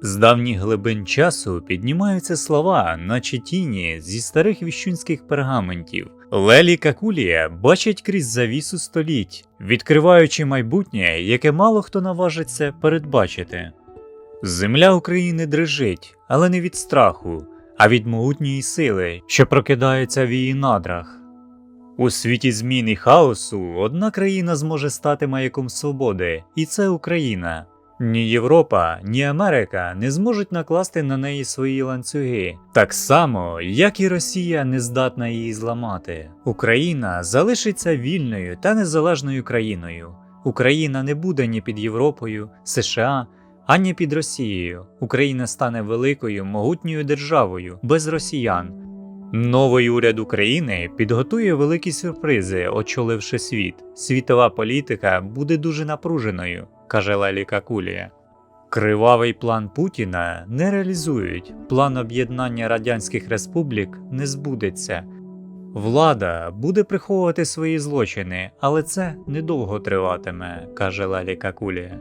З давніх глибин часу піднімаються слова, наче тіні зі старих віщунських пергаментів. Лелі Какулія бачить крізь завісу століть, відкриваючи майбутнє, яке мало хто наважиться передбачити. Земля України дрижить, але не від страху, а від могутньої сили, що прокидається в її надрах. У світі змін і хаосу одна країна зможе стати маяком свободи, і це Україна. Ні Європа, ні Америка не зможуть накласти на неї свої ланцюги, так само, як і Росія не здатна її зламати. Україна залишиться вільною та незалежною країною. Україна не буде ні під Європою, США, ані під Росією. Україна стане великою, могутньою державою без росіян. Новий уряд України підготує великі сюрпризи, очоливши світ. Світова політика буде дуже напруженою, каже Лелі Какулія. Кривавий план Путіна не реалізують, план об'єднання радянських республік не збудеться. Влада буде приховувати свої злочини, але це недовго триватиме, каже Лелі Какулія.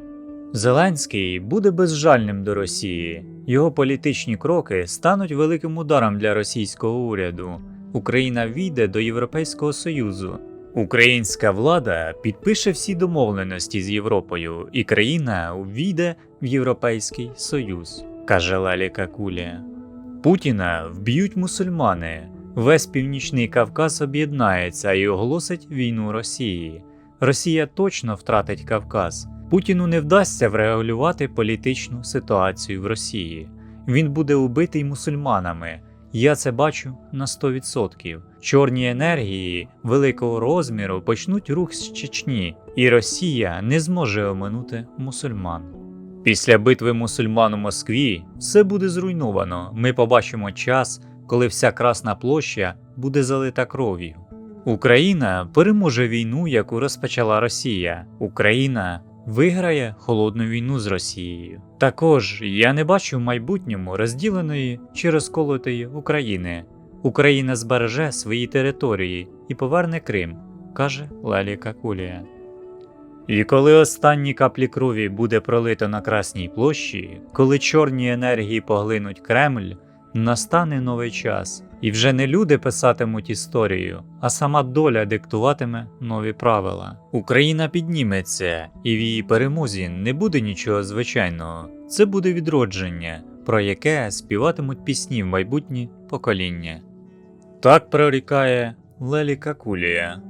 Зеленський буде безжальним до Росії. Його політичні кроки стануть великим ударом для російського уряду. Україна війде до Європейського Союзу. Українська влада підпише всі домовленості з Європою, і країна увійде в Європейський Союз, каже Лелі Какулія. Путіна вб'ють мусульмани. Весь північний Кавказ об'єднається і оголосить війну Росії. Росія точно втратить Кавказ. Путіну не вдасться врегулювати політичну ситуацію в Росії. Він буде убитий мусульманами. Я це бачу на 100%. Чорні енергії великого розміру почнуть рух з Чечні, і Росія не зможе оминути мусульман. Після битви мусульман у Москві все буде зруйновано. Ми побачимо час, коли вся Красна площа буде залита кров'ю. Україна переможе війну, яку розпочала Росія. Україна виграє холодну війну з Росією. Також я не бачу в майбутньому розділеної чи розколотої України. Україна збереже свої території і поверне Крим, каже Лелі Какулія. І коли останні каплі крові буде пролито на Красній площі, коли чорні енергії поглинуть Кремль, настане новий час, і вже не люди писатимуть історію, а сама доля диктуватиме нові правила. Україна підніметься, і в її перемозі не буде нічого звичайного. Це буде відродження, про яке співатимуть пісні в майбутні покоління. Так прорікає Лелі Какулія.